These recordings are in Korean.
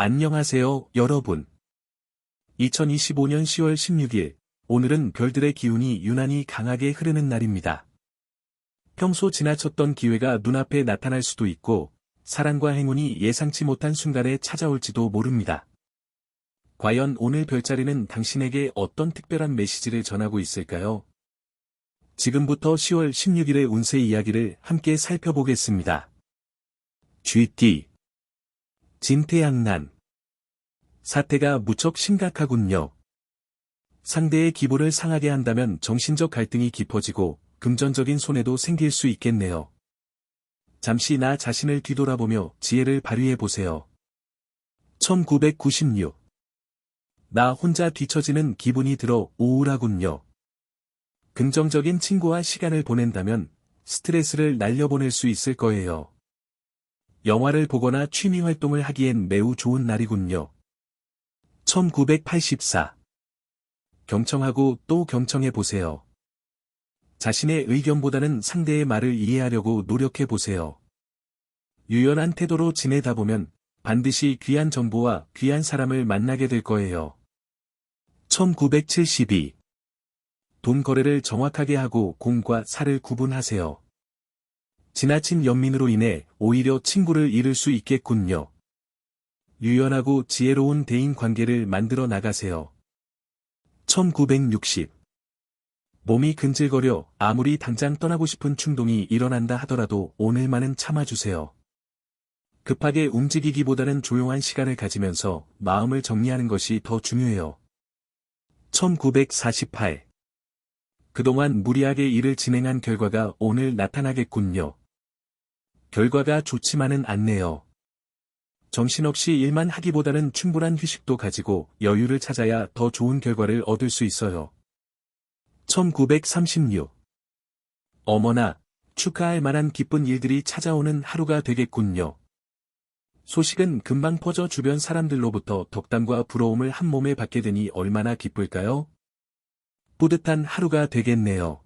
안녕하세요, 여러분. 2025년 10월 16일, 오늘은 별들의 기운이 유난히 강하게 흐르는 날입니다. 평소 지나쳤던 기회가 눈앞에 나타날 수도 있고, 사랑과 행운이 예상치 못한 순간에 찾아올지도 모릅니다. 과연 오늘 별자리는 당신에게 어떤 특별한 메시지를 전하고 있을까요? 지금부터 10월 16일의 운세 이야기를 함께 살펴보겠습니다. GT 진태양난 사태가 무척 심각하군요. 상대의 기분을 상하게 한다면 정신적 갈등이 깊어지고 금전적인 손해도 생길 수 있겠네요. 잠시 나 자신을 뒤돌아보며 지혜를 발휘해 보세요. 1996. 나 혼자 뒤처지는 기분이 들어 우울하군요. 긍정적인 친구와 시간을 보낸다면 스트레스를 날려보낼 수 있을 거예요. 영화를 보거나 취미 활동을 하기엔 매우 좋은 날이군요. 1984. 경청하고 또 경청해 보세요. 자신의 의견보다는 상대의 말을 이해하려고 노력해 보세요. 유연한 태도로 지내다 보면 반드시 귀한 정보와 귀한 사람을 만나게 될 거예요. 1972. 돈 거래를 정확하게 하고 공과 사를 구분하세요. 지나친 연민으로 인해 오히려 친구를 잃을 수 있겠군요. 유연하고 지혜로운 대인 관계를 만들어 나가세요. 1960 몸이 근질거려 아무리 당장 떠나고 싶은 충동이 일어난다 하더라도 오늘만은 참아주세요. 급하게 움직이기보다는 조용한 시간을 가지면서 마음을 정리하는 것이 더 중요해요. 1948 그동안 무리하게 일을 진행한 결과가 오늘 나타나겠군요. 결과가 좋지만은 않네요. 정신없이 일만 하기보다는 충분한 휴식도 가지고 여유를 찾아야 더 좋은 결과를 얻을 수 있어요. 1936 어머나, 축하할 만한 기쁜 일들이 찾아오는 하루가 되겠군요. 소식은 금방 퍼져 주변 사람들로부터 덕담과 부러움을 한 몸에 받게 되니 얼마나 기쁠까요? 뿌듯한 하루가 되겠네요.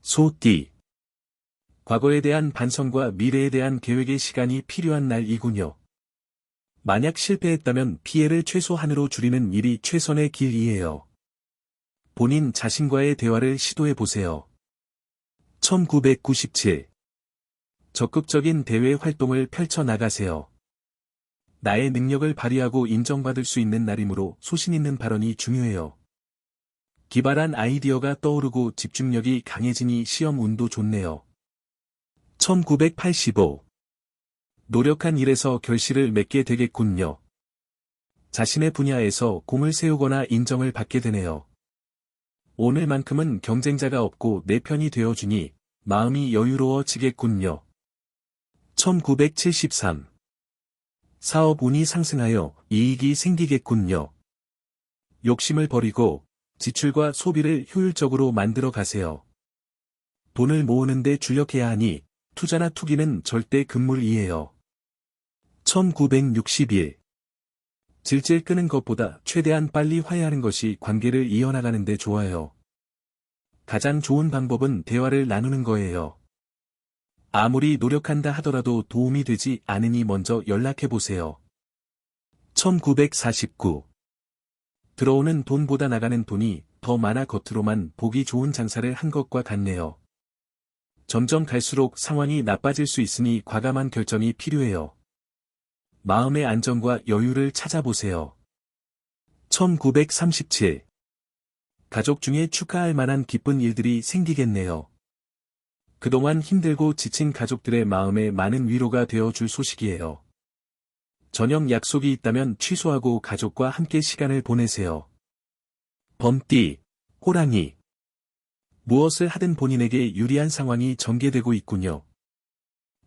소띠 과거에 대한 반성과 미래에 대한 계획의 시간이 필요한 날이군요. 만약 실패했다면 피해를 최소한으로 줄이는 일이 최선의 길이에요. 본인 자신과의 대화를 시도해 보세요. 1997 적극적인 대외 활동을 펼쳐 나가세요. 나의 능력을 발휘하고 인정받을 수 있는 날이므로 소신 있는 발언이 중요해요. 기발한 아이디어가 떠오르고 집중력이 강해지니 시험 운도 좋네요. 1985 노력한 일에서 결실을 맺게 되겠군요. 자신의 분야에서 공을 세우거나 인정을 받게 되네요. 오늘만큼은 경쟁자가 없고 내 편이 되어주니 마음이 여유로워지겠군요. 1973 사업 운이 상승하여 이익이 생기겠군요. 욕심을 버리고 지출과 소비를 효율적으로 만들어 가세요. 돈을 모으는데 주력해야 하니 투자나 투기는 절대 금물이에요. 1961 질질 끄는 것보다 최대한 빨리 화해하는 것이 관계를 이어나가는 데 좋아요. 가장 좋은 방법은 대화를 나누는 거예요. 아무리 노력한다 하더라도 도움이 되지 않으니 먼저 연락해보세요. 1949 들어오는 돈보다 나가는 돈이 더 많아 겉으로만 보기 좋은 장사를 한 것과 같네요. 점점 갈수록 상황이 나빠질 수 있으니 과감한 결정이 필요해요. 마음의 안정과 여유를 찾아보세요. 1937 가족 중에 축하할 만한 기쁜 일들이 생기겠네요. 그동안 힘들고 지친 가족들의 마음에 많은 위로가 되어 줄 소식이에요. 저녁 약속이 있다면 취소하고 가족과 함께 시간을 보내세요. 범띠, 호랑이, 무엇을 하든 본인에게 유리한 상황이 전개되고 있군요.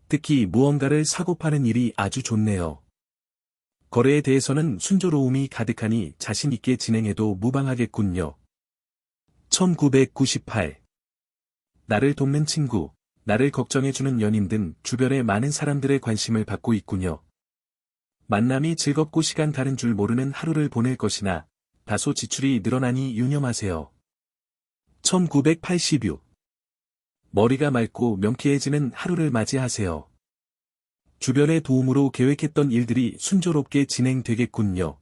특히 무언가를 사고 파는 일이 아주 좋네요. 거래에 대해서는 순조로움이 가득하니 자신있게 진행해도 무방하겠군요. 1998 나를 돕는 친구, 나를 걱정해주는 연인 등 주변의 많은 사람들의 관심을 받고 있군요. 만남이 즐겁고 시간 가는 줄 모르는 하루를 보낼 것이나 다소 지출이 늘어나니 유념하세요. 1986 머리가 맑고 명쾌해지는 하루를 맞이하세요. 주변의 도움으로 계획했던 일들이 순조롭게 진행되겠군요.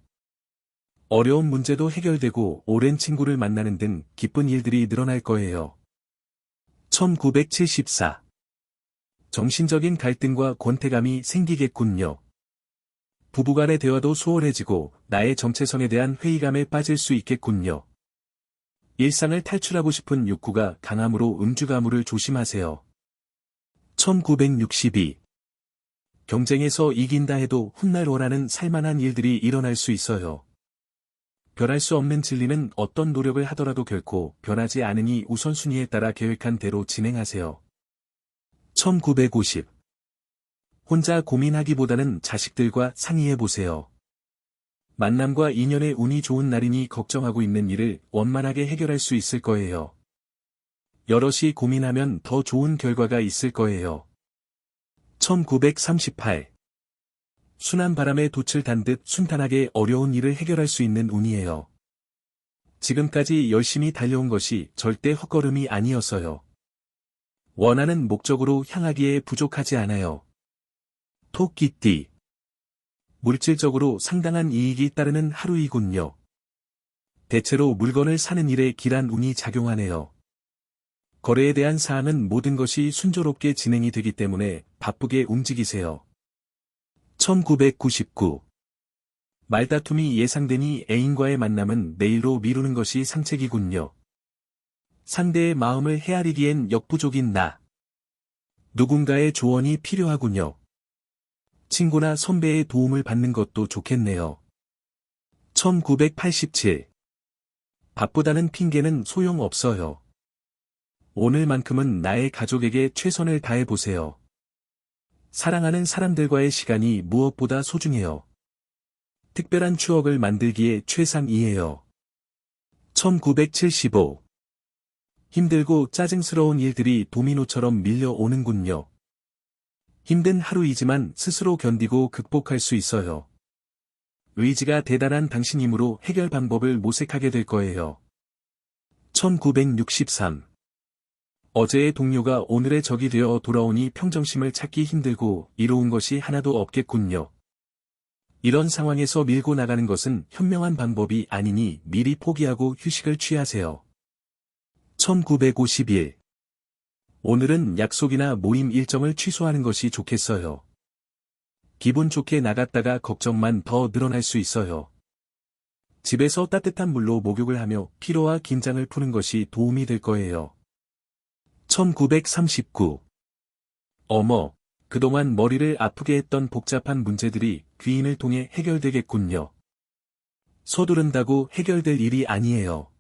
어려운 문제도 해결되고 오랜 친구를 만나는 등 기쁜 일들이 늘어날 거예요. 1974. 정신적인 갈등과 권태감이 생기겠군요. 부부간의 대화도 수월해지고 나의 정체성에 대한 회의감에 빠질 수 있겠군요. 일상을 탈출하고 싶은 욕구가 강함으로 음주 가물을 조심하세요. 1962. 경쟁에서 이긴다 해도 훗날 원하는 살만한 일들이 일어날 수 있어요. 변할 수 없는 진리는 어떤 노력을 하더라도 결코 변하지 않으니 우선순위에 따라 계획한 대로 진행하세요. 1950. 혼자 고민하기보다는 자식들과 상의해보세요. 만남과 인연의 운이 좋은 날이니 걱정하고 있는 일을 원만하게 해결할 수 있을 거예요. 여럿이 고민하면 더 좋은 결과가 있을 거예요. 1938. 순한 바람에 돛을 단 듯 순탄하게 어려운 일을 해결할 수 있는 운이에요. 지금까지 열심히 달려온 것이 절대 헛걸음이 아니었어요. 원하는 목적으로 향하기에 부족하지 않아요. 토끼띠. 물질적으로 상당한 이익이 따르는 하루이군요. 대체로 물건을 사는 일에 길한 운이 작용하네요. 거래에 대한 사항은 모든 것이 순조롭게 진행이 되기 때문에 바쁘게 움직이세요. 1999. 말다툼이 예상되니 애인과의 만남은 내일로 미루는 것이 상책이군요. 상대의 마음을 헤아리기엔 역부족인 나. 누군가의 조언이 필요하군요. 친구나 선배의 도움을 받는 것도 좋겠네요. 1987. 바쁘다는 핑계는 소용없어요. 오늘만큼은 나의 가족에게 최선을 다해보세요. 사랑하는 사람들과의 시간이 무엇보다 소중해요. 특별한 추억을 만들기에 최상이에요. 1975. 힘들고 짜증스러운 일들이 도미노처럼 밀려오는군요. 힘든 하루이지만 스스로 견디고 극복할 수 있어요. 의지가 대단한 당신이므로 해결 방법을 모색하게 될 거예요. 1963. 어제의 동료가 오늘의 적이 되어 돌아오니 평정심을 찾기 힘들고 이로운 것이 하나도 없겠군요. 이런 상황에서 밀고 나가는 것은 현명한 방법이 아니니 미리 포기하고 휴식을 취하세요. 1951. 오늘은 약속이나 모임 일정을 취소하는 것이 좋겠어요. 기분 좋게 나갔다가 걱정만 더 늘어날 수 있어요. 집에서 따뜻한 물로 목욕을 하며 피로와 긴장을 푸는 것이 도움이 될 거예요. 1939. 어머, 그동안 머리를 아프게 했던 복잡한 문제들이 귀인을 통해 해결되겠군요. 서두른다고 해결될 일이 아니에요.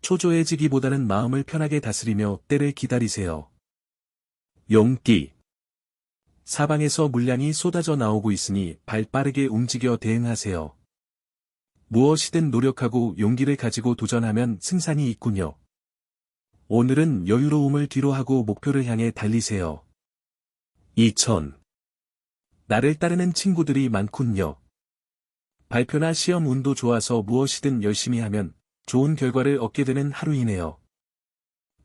초조해지기보다는 마음을 편하게 다스리며 때를 기다리세요. 용기 사방에서 물량이 쏟아져 나오고 있으니 발 빠르게 움직여 대응하세요. 무엇이든 노력하고 용기를 가지고 도전하면 승산이 있군요. 오늘은 여유로움을 뒤로 하고 목표를 향해 달리세요. 2000. 나를 따르는 친구들이 많군요. 발표나 시험 운도 좋아서 무엇이든 열심히 하면 좋은 결과를 얻게 되는 하루이네요.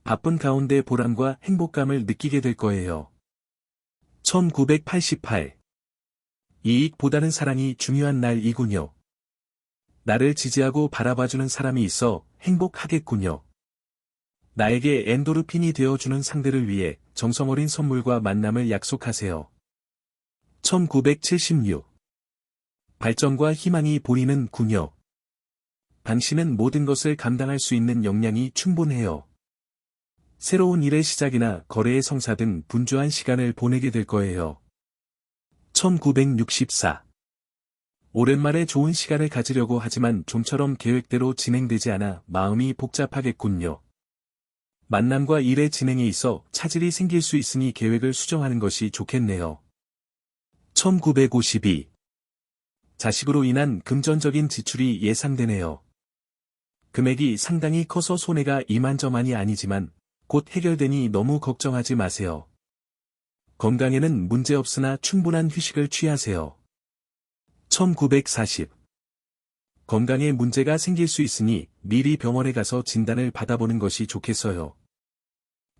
바쁜 가운데 보람과 행복감을 느끼게 될 거예요. 1988. 이익보다는 사랑이 중요한 날이군요. 나를 지지하고 바라봐주는 사람이 있어 행복하겠군요. 나에게 엔도르핀이 되어주는 상대를 위해 정성어린 선물과 만남을 약속하세요. 1976. 발전과 희망이 보이는 군요. 당신은 모든 것을 감당할 수 있는 역량이 충분해요. 새로운 일의 시작이나 거래의 성사 등 분주한 시간을 보내게 될 거예요. 1964. 오랜만에 좋은 시간을 가지려고 하지만 좀처럼 계획대로 진행되지 않아 마음이 복잡하겠군요. 만남과 일의 진행에 있어 차질이 생길 수 있으니 계획을 수정하는 것이 좋겠네요. 1952. 자식으로 인한 금전적인 지출이 예상되네요. 금액이 상당히 커서 손해가 이만저만이 아니지만 곧 해결되니 너무 걱정하지 마세요. 건강에는 문제없으나 충분한 휴식을 취하세요. 1940. 건강에 문제가 생길 수 있으니 미리 병원에 가서 진단을 받아보는 것이 좋겠어요.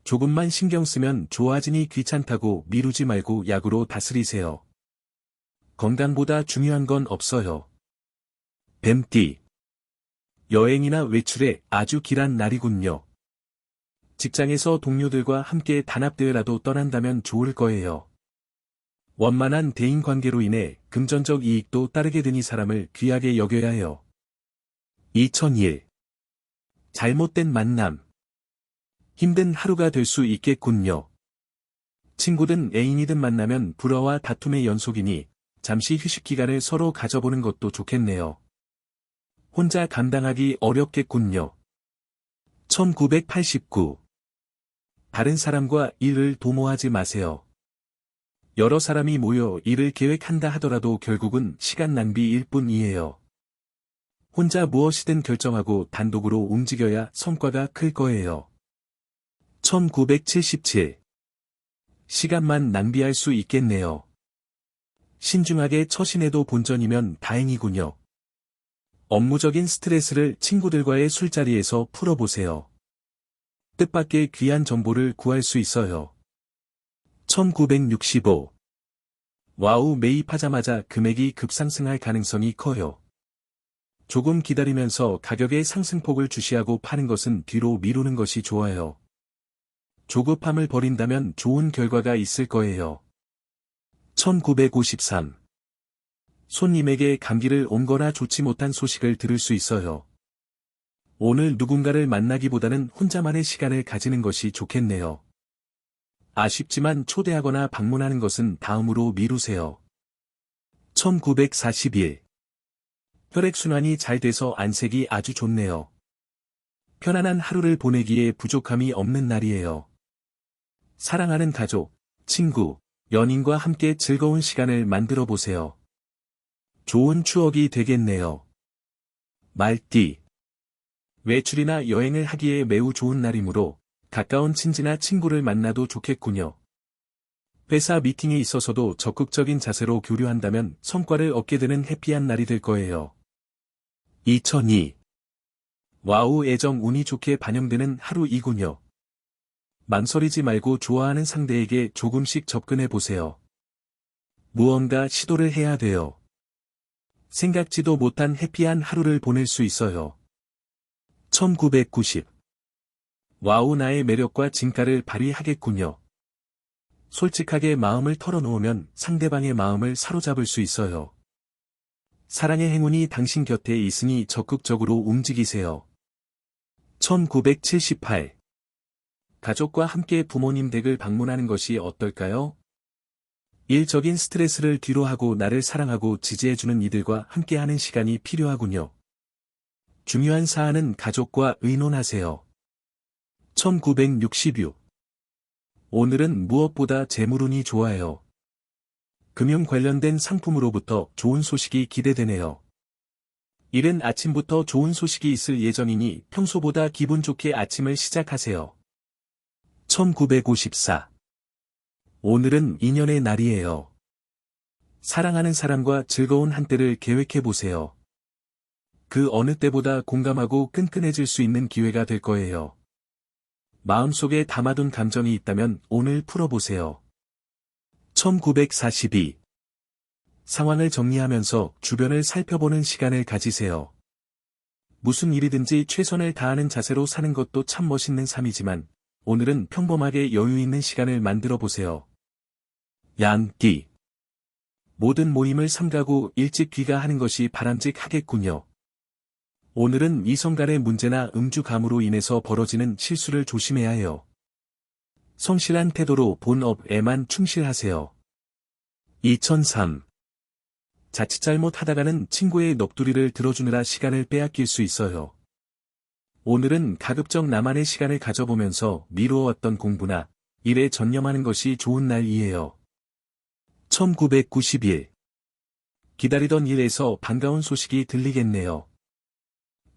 조금만 신경 쓰면 좋아지니 귀찮다고 미루지 말고 약으로 다스리세요. 건강보다 중요한 건 없어요. 뱀띠. 여행이나 외출에 아주 길한 날이군요. 직장에서 동료들과 함께 단합대회라도 떠난다면 좋을 거예요. 원만한 대인 관계로 인해 금전적 이익도 따르게 되니 사람을 귀하게 여겨야 해요. 2001. 잘못된 만남. 힘든 하루가 될 수 있겠군요. 친구든 애인이든 만나면 불화와 다툼의 연속이니 잠시 휴식 기간을 서로 가져보는 것도 좋겠네요. 혼자 감당하기 어렵겠군요. 1989. 다른 사람과 일을 도모하지 마세요. 여러 사람이 모여 일을 계획한다 하더라도 결국은 시간 낭비일 뿐이에요. 혼자 무엇이든 결정하고 단독으로 움직여야 성과가 클 거예요. 1977. 시간만 낭비할 수 있겠네요. 신중하게 처신해도 본전이면 다행이군요. 업무적인 스트레스를 친구들과의 술자리에서 풀어보세요. 뜻밖의 귀한 정보를 구할 수 있어요. 1965. 와우 매입하자마자 금액이 급상승할 가능성이 커요. 조금 기다리면서 가격의 상승폭을 주시하고 파는 것은 뒤로 미루는 것이 좋아요. 조급함을 버린다면 좋은 결과가 있을 거예요. 1953. 손님에게 감기를 옮거나 좋지 못한 소식을 들을 수 있어요. 오늘 누군가를 만나기보다는 혼자만의 시간을 가지는 것이 좋겠네요. 아쉽지만 초대하거나 방문하는 것은 다음으로 미루세요. 1941. 혈액순환이 잘 돼서 안색이 아주 좋네요. 편안한 하루를 보내기에 부족함이 없는 날이에요. 사랑하는 가족, 친구, 연인과 함께 즐거운 시간을 만들어 보세요. 좋은 추억이 되겠네요. 말띠. 외출이나 여행을 하기에 매우 좋은 날이므로 가까운 친지나 친구를 만나도 좋겠군요. 회사 미팅에 있어서도 적극적인 자세로 교류한다면 성과를 얻게 되는 해피한 날이 될 거예요. 2002. 와우 애정 운이 좋게 반영되는 하루이군요. 망설이지 말고 좋아하는 상대에게 조금씩 접근해 보세요. 무언가 시도를 해야 돼요. 생각지도 못한 해피한 하루를 보낼 수 있어요. 1990. 와우 나의 매력과 진가를 발휘하겠군요. 솔직하게 마음을 털어놓으면 상대방의 마음을 사로잡을 수 있어요. 사랑의 행운이 당신 곁에 있으니 적극적으로 움직이세요. 1978. 가족과 함께 부모님 댁을 방문하는 것이 어떨까요? 일적인 스트레스를 뒤로하고 나를 사랑하고 지지해주는 이들과 함께하는 시간이 필요하군요. 중요한 사안은 가족과 의논하세요. 1966. 오늘은 무엇보다 재물운이 좋아요. 금융 관련된 상품으로부터 좋은 소식이 기대되네요. 이른 아침부터 좋은 소식이 있을 예정이니 평소보다 기분 좋게 아침을 시작하세요. 1954. 오늘은 인연의 날이에요. 사랑하는 사람과 즐거운 한때를 계획해보세요. 그 어느 때보다 공감하고 끈끈해질 수 있는 기회가 될 거예요. 마음속에 담아둔 감정이 있다면 오늘 풀어보세요. 1942. 상황을 정리하면서 주변을 살펴보는 시간을 가지세요. 무슨 일이든지 최선을 다하는 자세로 사는 것도 참 멋있는 삶이지만, 오늘은 평범하게 여유 있는 시간을 만들어 보세요. 양띠. 모든 모임을 삼가고 일찍 귀가하는 것이 바람직하겠군요. 오늘은 이성 간의 문제나 음주감으로 인해서 벌어지는 실수를 조심해야 해요. 성실한 태도로 본업에만 충실하세요. 2003. 자칫 잘못하다가는 친구의 넋두리를 들어주느라 시간을 빼앗길 수 있어요. 오늘은 가급적 나만의 시간을 가져보면서 미루어왔던 공부나 일에 전념하는 것이 좋은 날이에요. 1991. 기다리던 일에서 반가운 소식이 들리겠네요.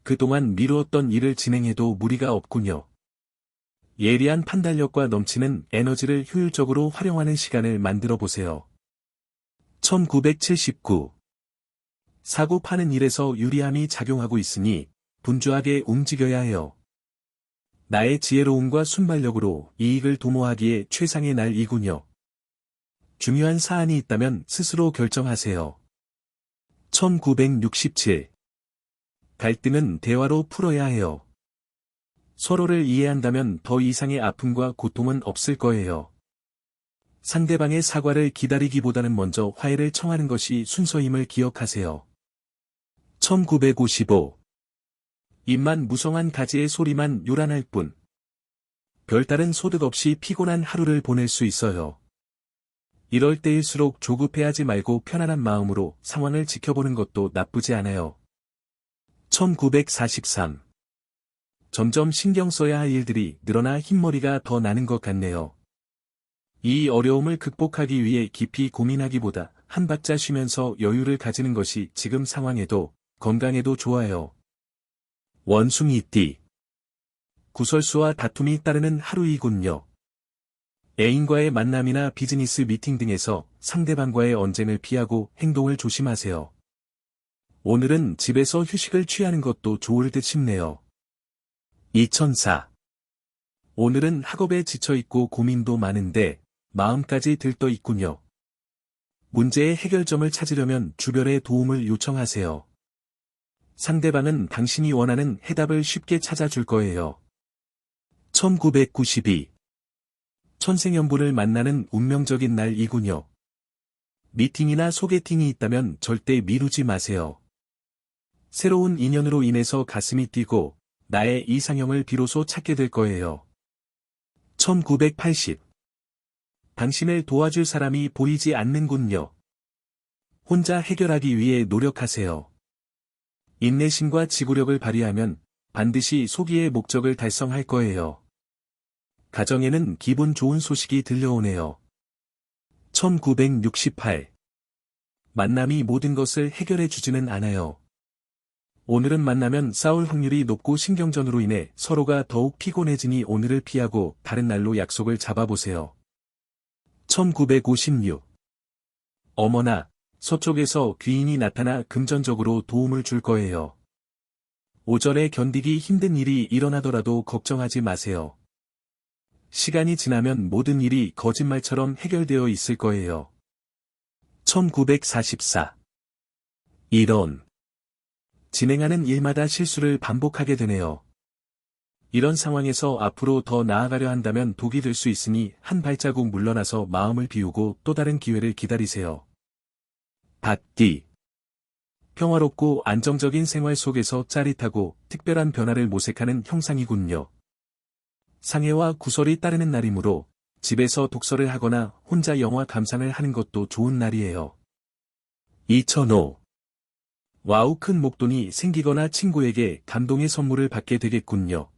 그동안 미루었던 일을 진행해도 무리가 없군요. 예리한 판단력과 넘치는 에너지를 효율적으로 활용하는 시간을 만들어 보세요. 1979. 사고 파는 일에서 유리함이 작용하고 있으니 분주하게 움직여야 해요. 나의 지혜로움과 순발력으로 이익을 도모하기에 최상의 날이군요. 중요한 사안이 있다면 스스로 결정하세요. 1967. 갈등은 대화로 풀어야 해요. 서로를 이해한다면 더 이상의 아픔과 고통은 없을 거예요. 상대방의 사과를 기다리기보다는 먼저 화해를 청하는 것이 순서임을 기억하세요. 1955. 입만 무성한 가지의 소리만 요란할 뿐. 별다른 소득 없이 피곤한 하루를 보낼 수 있어요. 이럴 때일수록 조급해하지 말고 편안한 마음으로 상황을 지켜보는 것도 나쁘지 않아요. 1943. 점점 신경 써야 할 일들이 늘어나 흰머리가 더 나는 것 같네요. 이 어려움을 극복하기 위해 깊이 고민하기보다 한 박자 쉬면서 여유를 가지는 것이 지금 상황에도 건강에도 좋아요. 원숭이 띠. 구설수와 다툼이 따르는 하루이군요. 애인과의 만남이나 비즈니스 미팅 등에서 상대방과의 언쟁을 피하고 행동을 조심하세요. 오늘은 집에서 휴식을 취하는 것도 좋을 듯 싶네요. 2004. 오늘은 학업에 지쳐있고 고민도 많은데 마음까지 들떠 있군요. 문제의 해결점을 찾으려면 주변의 도움을 요청하세요. 상대방은 당신이 원하는 해답을 쉽게 찾아줄 거예요. 1992. 천생연분을 만나는 운명적인 날이군요. 미팅이나 소개팅이 있다면 절대 미루지 마세요. 새로운 인연으로 인해서 가슴이 뛰고 나의 이상형을 비로소 찾게 될 거예요. 1980. 당신을 도와줄 사람이 보이지 않는군요. 혼자 해결하기 위해 노력하세요. 인내심과 지구력을 발휘하면 반드시 소기의 목적을 달성할 거예요. 가정에는 기분 좋은 소식이 들려오네요. 1968. 만남이 모든 것을 해결해 주지는 않아요. 오늘은 만나면 싸울 확률이 높고 신경전으로 인해 서로가 더욱 피곤해지니 오늘을 피하고 다른 날로 약속을 잡아보세요. 1956. 어머나, 서쪽에서 귀인이 나타나 금전적으로 도움을 줄 거예요. 오전에 견디기 힘든 일이 일어나더라도 걱정하지 마세요. 시간이 지나면 모든 일이 거짓말처럼 해결되어 있을 거예요. 1944. 이런. 진행하는 일마다 실수를 반복하게 되네요. 이런 상황에서 앞으로 더 나아가려 한다면 독이 될 수 있으니 한 발자국 물러나서 마음을 비우고 또 다른 기회를 기다리세요. 받기. 평화롭고 안정적인 생활 속에서 짜릿하고 특별한 변화를 모색하는 형상이군요. 상해와 구설이 따르는 날이므로 집에서 독서를 하거나 혼자 영화 감상을 하는 것도 좋은 날이에요. 2005. 와우 큰 목돈이 생기거나 친구에게 감동의 선물을 받게 되겠군요.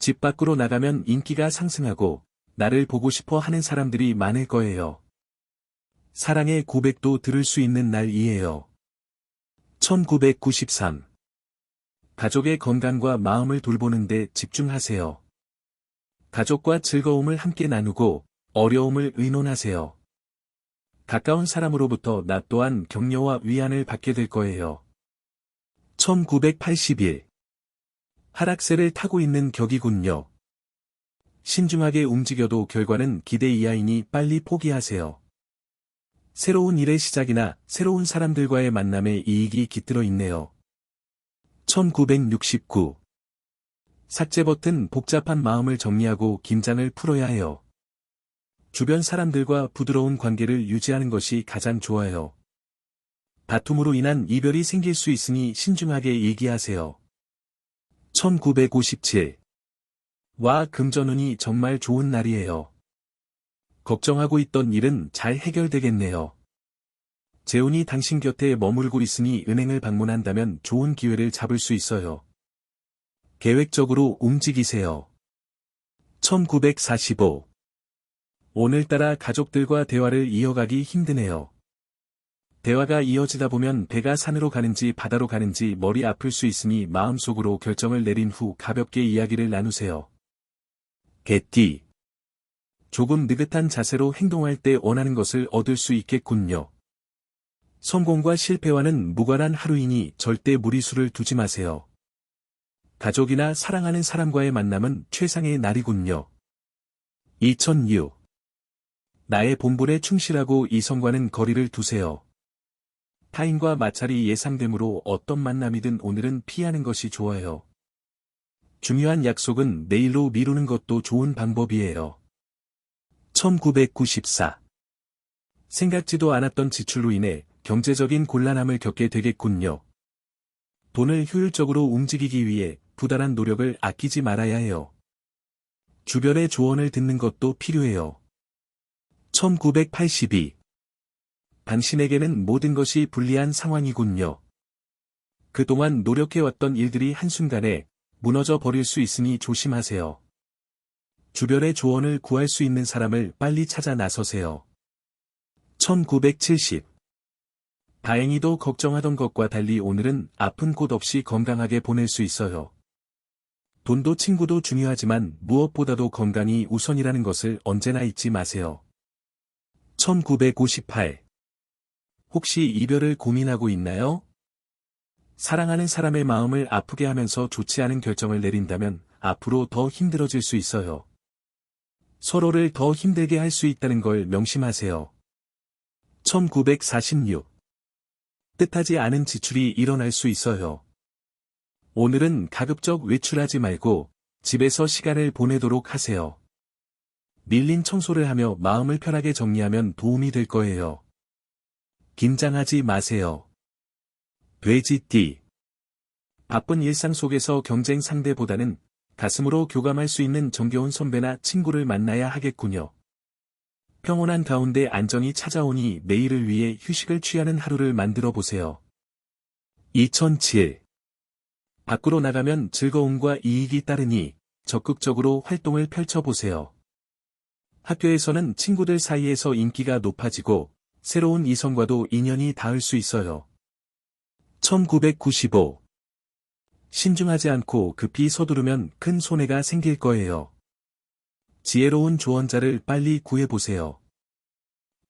집 밖으로 나가면 인기가 상승하고 나를 보고 싶어 하는 사람들이 많을 거예요. 사랑의 고백도 들을 수 있는 날이에요. 1993. 가족의 건강과 마음을 돌보는데 집중하세요. 가족과 즐거움을 함께 나누고 어려움을 의논하세요. 가까운 사람으로부터 나 또한 격려와 위안을 받게 될 거예요. 1981. 하락세를 타고 있는 격이군요. 신중하게 움직여도 결과는 기대 이하이니 빨리 포기하세요. 새로운 일의 시작이나 새로운 사람들과의 만남에 이익이 깃들어 있네요. 1969. 삭제 버튼 복잡한 마음을 정리하고 긴장을 풀어야 해요. 주변 사람들과 부드러운 관계를 유지하는 것이 가장 좋아요. 다툼으로 인한 이별이 생길 수 있으니 신중하게 얘기하세요. 1957. 와 금전운이 정말 좋은 날이에요. 걱정하고 있던 일은 잘 해결되겠네요. 재운이 당신 곁에 머물고 있으니 은행을 방문한다면 좋은 기회를 잡을 수 있어요. 계획적으로 움직이세요. 1945. 오늘따라 가족들과 대화를 이어가기 힘드네요. 대화가 이어지다 보면 배가 산으로 가는지 바다로 가는지 머리 아플 수 있으니 마음속으로 결정을 내린 후 가볍게 이야기를 나누세요. 개띠. 조금 느긋한 자세로 행동할 때 원하는 것을 얻을 수 있겠군요. 성공과 실패와는 무관한 하루이니 절대 무리수를 두지 마세요. 가족이나 사랑하는 사람과의 만남은 최상의 날이군요. 2006. 나의 본분에 충실하고 이성과는 거리를 두세요. 타인과 마찰이 예상되므로 어떤 만남이든 오늘은 피하는 것이 좋아요. 중요한 약속은 내일로 미루는 것도 좋은 방법이에요. 1994. 생각지도 않았던 지출로 인해 경제적인 곤란함을 겪게 되겠군요. 돈을 효율적으로 움직이기 위해 부단한 노력을 아끼지 말아야 해요. 주변의 조언을 듣는 것도 필요해요. 1982. 당신에게는 모든 것이 불리한 상황이군요. 그동안 노력해왔던 일들이 한순간에 무너져 버릴 수 있으니 조심하세요. 주변의 조언을 구할 수 있는 사람을 빨리 찾아 나서세요. 1970. 다행히도 걱정하던 것과 달리 오늘은 아픈 곳 없이 건강하게 보낼 수 있어요. 돈도 친구도 중요하지만 무엇보다도 건강이 우선이라는 것을 언제나 잊지 마세요. 1958. 혹시 이별을 고민하고 있나요? 사랑하는 사람의 마음을 아프게 하면서 좋지 않은 결정을 내린다면 앞으로 더 힘들어질 수 있어요. 서로를 더 힘들게 할 수 있다는 걸 명심하세요. 1946. 뜻하지 않은 지출이 일어날 수 있어요. 오늘은 가급적 외출하지 말고 집에서 시간을 보내도록 하세요. 밀린 청소를 하며 마음을 편하게 정리하면 도움이 될 거예요. 긴장하지 마세요. 돼지띠. 바쁜 일상 속에서 경쟁 상대보다는 가슴으로 교감할 수 있는 정겨운 선배나 친구를 만나야 하겠군요. 평온한 가운데 안정이 찾아오니 내일을 위해 휴식을 취하는 하루를 만들어 보세요. 2007. 밖으로 나가면 즐거움과 이익이 따르니 적극적으로 활동을 펼쳐보세요. 학교에서는 친구들 사이에서 인기가 높아지고 새로운 이성과도 인연이 닿을 수 있어요. 1995. 신중하지 않고 급히 서두르면 큰 손해가 생길 거예요. 지혜로운 조언자를 빨리 구해보세요.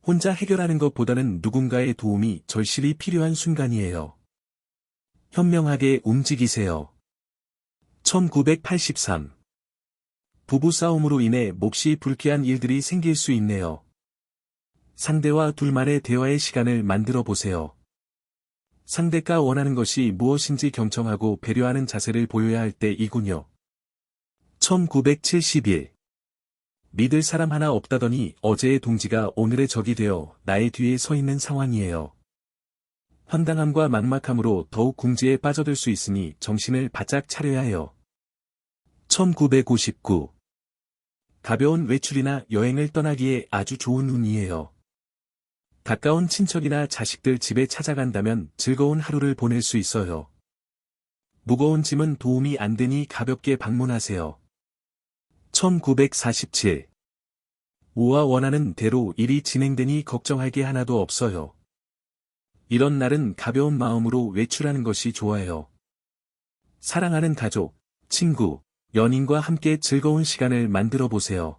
혼자 해결하는 것보다는 누군가의 도움이 절실히 필요한 순간이에요. 현명하게 움직이세요. 1983. 부부싸움으로 인해 몹시 불쾌한 일들이 생길 수 있네요. 상대와 둘만의 대화의 시간을 만들어 보세요. 상대가 원하는 것이 무엇인지 경청하고 배려하는 자세를 보여야 할 때이군요. 1971. 믿을 사람 하나 없다더니 어제의 동지가 오늘의 적이 되어 나의 뒤에 서 있는 상황이에요. 황당함과 막막함으로 더욱 궁지에 빠져들 수 있으니 정신을 바짝 차려야 해요. 1959. 가벼운 외출이나 여행을 떠나기에 아주 좋은 운이에요. 가까운 친척이나 자식들 집에 찾아간다면 즐거운 하루를 보낼 수 있어요. 무거운 짐은 도움이 안 되니 가볍게 방문하세요. 1947. 우와 원하는 대로 일이 진행되니 걱정할 게 하나도 없어요. 이런 날은 가벼운 마음으로 외출하는 것이 좋아요. 사랑하는 가족, 친구, 연인과 함께 즐거운 시간을 만들어 보세요.